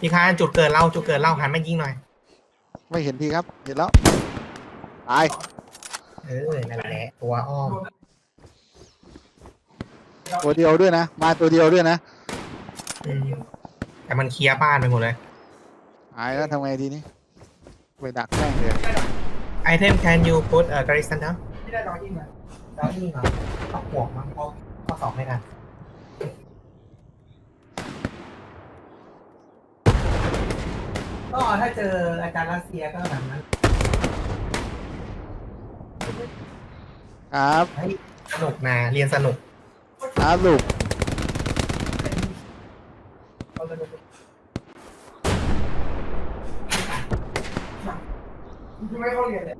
พี่คานจุดเกิดเราจุดเกิดเราหันมายิงหน่อย ไม่เห็นทีครับ เห็นแล้ว ตาย เออนั่นแหละตัวอ้อมตัวเดียวด้วยนะ มาตัวเดียวด้วยนะ อืมแต่มันเคลียร์บ้านไปหมดเลย ตายแล้วทำไงทีนี้ ไปดักแม่งเลยไอเทม can you put a garrison down ไม่ได้รอยิงเหรอรอยิงเหรอต้องห่วงมั้งเพราะข้อสอบไม่ทัน ก็ถ้าเจออาจารย์รัสเซียก็แบบนั้นครับเฮ้ยสนุกนะเรียนสนุกครับลูกไม่เข้าเรียนเลย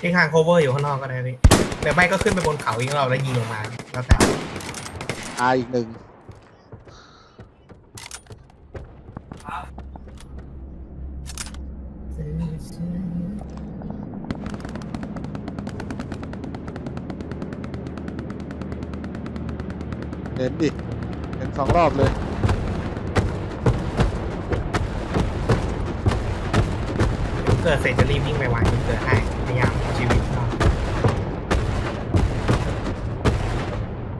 ที่ข้าง cover อยู่ข้างนอกก็ได้พี่หรือไม่ก็ขึ้นไปบนเขาอีกเราแล้วยิงลงมา แล้วแต่ตายอีกหนึ่ง เห็นดิเห็นสองรอบเลยเกิดเสร็จจะรีบวิ่งไปวางเกิดให้พยายามเอาชีวิตรอด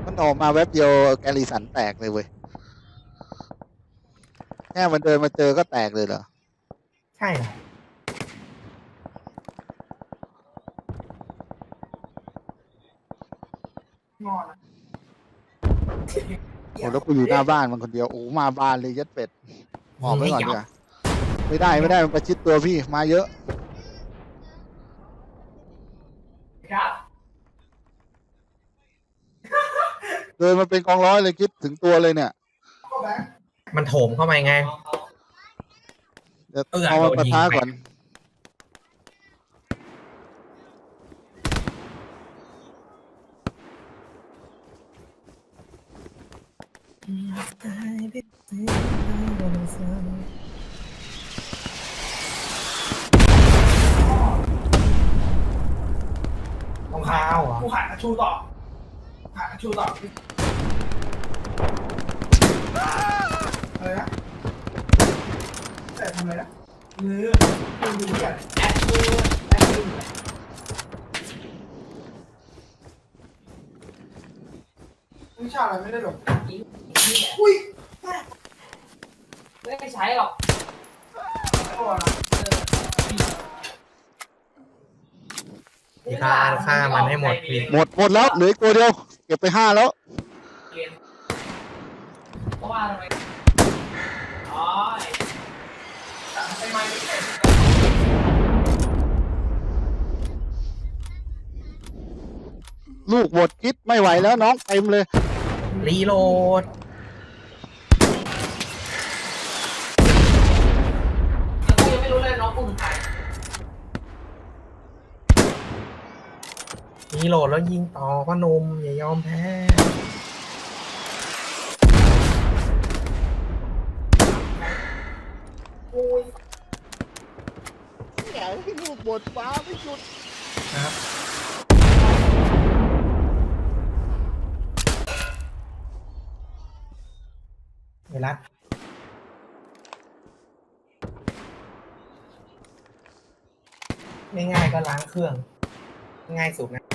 มันออกมาแวบเดียวแกลลีสันแตกเลยเว้ยแค่มันเดินมาเจอก็แตกเลยเหรอ ใช่เหรอ โอ้แล้วกูอยู่หน้าบ้านมันคนเดียวโอ้มาบ้านเลยยัดเป็ดออกไปก่อนดีกว่าไม่ได้ไม่ได้มันประชิดตัวพี่มาเยอะเดินมาเป็นกองร้อยเลยคิดถึงตัวเลยเนี่ยมันโถมเข้าไปไงเดี๋ยวเออเอามาโดนปะยิง ทะไปก่อนรองเท้าเหรอกูหากระชูต่อหากระชูต่ออะไรนะแต่ทำอะไรนะมือมือดูอย่างแอคมือแอคมือวิชาอะไรไม่ได้หรอกอุ้ย ไม่ได้ใช้หรอกตัวนะพี่คานฆ่ามันให้หมดพี่ หมดหมดแล้วเหลืออีกตัวเดียว เก็บไปห้าแล้วเรียนเพราะว่าทำไมอ๋อไอ้ไม้ไม่ใช่ลูกหมดคิดไม่ไหวแล้วน้องเต็มเลย รีโหลด แล้วกูยังไม่รู้เลยน้องกูเป็นใคร รีโหลดแล้วยิงต่อก็นมอย่ายอมแพ้แหมลูกหมดฟ้าไม่หยุดครับเวลาง่ายๆก็ล้างเครื่อง ง่ายสุดนะ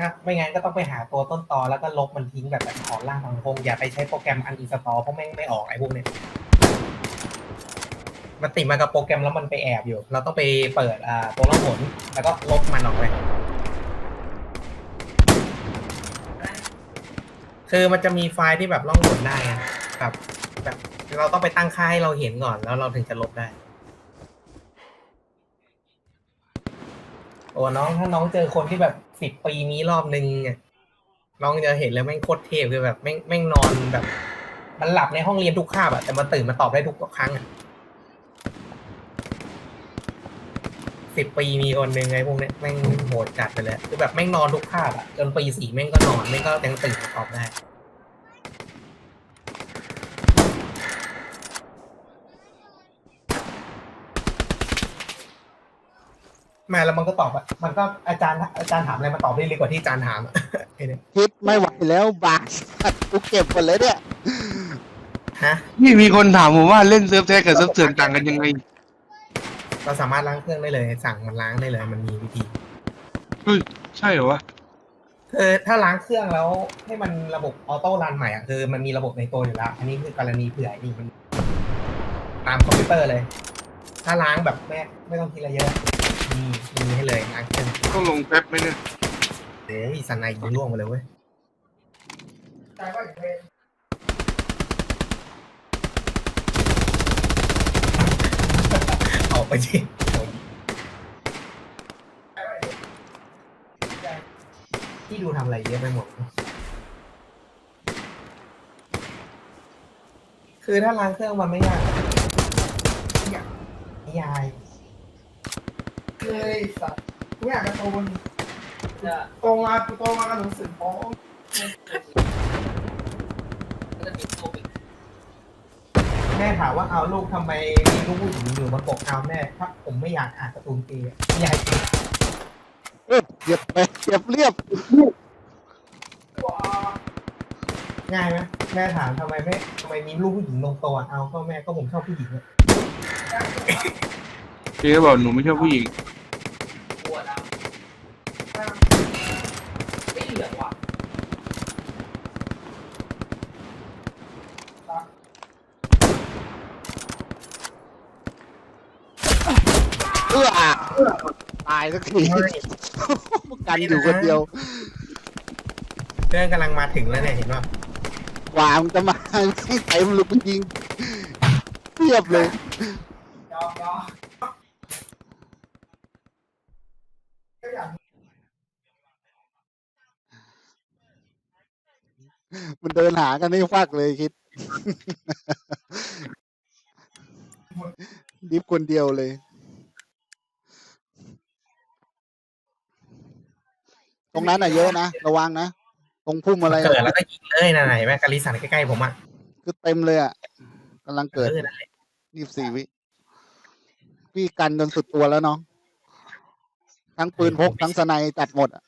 นะไม่งั้นก็ต้องไปหาตัวต้นตอแล้วก็ลบมันทิ้งแบบแบบถอนล่างถอนโคงอย่าไปใช้โปรแกรมอันอินสตอเพราะแม่งไม่ออกไอ้พวกเนี้ยมันติดมากับโปรแกรมแล้วมันไปแอบอยู่ เราต้องไปเปิดอ่าตัวล่องหนแล้วก็ลบมันออกไปคือมันจะมีไฟล์ที่แบบล่องหนได้อะแบบแบบเราต้องไปตั้งค่าให้เราเห็นก่อนแล้วเราถึงจะลบได้ โอ้น้องถ้าน้องเจอคนที่แบบ สิบปีมีรอบนึงน้องจะเห็นเลยแม่งโคตรเทพเลยแบบแม่งแม่งนอนแบบ มันหลับในห้องเรียนทุกคาบอะแต่มันตื่นมาตอบได้ทุกครั้งอะสิบปีมีคนหนึ่งไงพวกเนี้ยแม่งโหดจัดไปเลยคือแบบแม่งนอนทุกคาบอะจนปีสี่แม่งก็นอนแม่งก็ยังตื่นมาตอบได้ แม่แล้วมันก็ตอบอะมันก็อาจารย์อาจารย์ถามอะไรมันตอบได้เลยกว่าที่อาจารย์ถามอะไอ้เนี่ยคิดไม่ไหวแล้วบาสกูเก็บหมดเลยเนี่ยฮะ นี่มีคนถามผมว่าเล่นเซิร์ฟแท้กับเซิร์ฟเถื่อนต่างกันยังไงเราสามารถล้างเครื่องได้เลย สั่งมันล้างได้เลย มันมีวิธีเฮ้ยใช่เหรอวะคือถ้าล้างเครื่องแล้วให้มันระบบออโต้รันใหม่อะคือมันมีระบบในตัวอยู่แล้ว อันนี้คือกรณีเผื่อไอ้นี่มันตามคอมพิวเตอร์เลย ถ้าล้างแบบไม่ไม่ต้องคิดอะไรเยอะ มีมีให้เลยล้างเครื่องต้องลงแป๊บไหมเนี่ยโอ้ยสันในยิงล่วงไปเลยเว้ยใจว่าอย่างเป็นออกไปสิที่ดูทำอะไรเยอะไปหมด คือถ้าล้างเครื่องมันไม่ยากนิยาย เลยสัตว์กูอยากการะตูนจะโตมากูโตมากับหนังสือฟ้องจะมีโควิดแม่ถามว่าเอาลูกทำไมมีลูกผู้หญิงอยู่มาปกเอาแม่ถ้าผมไม่อยากอ่านการ์ตูนตีอะยายเออเก็บไปเก็บเรียบง่ายไหมแม่ถามทำไมไม่ทำไมมีลูกผู้หญิงลงตัวเอาก็แม่ก็ผมชอบผู้หญิงอะเจ๊บอกหนูไม่ชอบผู้หญิง ปวดอะไม่เหลือว่ะ เอื้อตายสักทีกันอยู่คนเดียวเรื่องกำลังมาถึงแล้วเนี่ยเห็นป่ะกว่ามันจะมาให้เต็มลูกยิงเทียบเลยยอมยอมก็อยากมันเดินหากันไม่ฟักเลยคิดดิฟคนเดียวเลย ตรงนั้นอะเยอะนะระวังนะตรงพุ่มอะไรเกิดอะแล้วก็ยิงเลยนะไหนแม่กาลิสันใกล้ๆผมอะคือเต็มเลยอะกำลังเกิดออนั่นแหละยี่สิบสี่วิพี่กันจนสุดตัวแล้วน้องทั้งปืนพกทั้งสไนด์จัดหมดอะ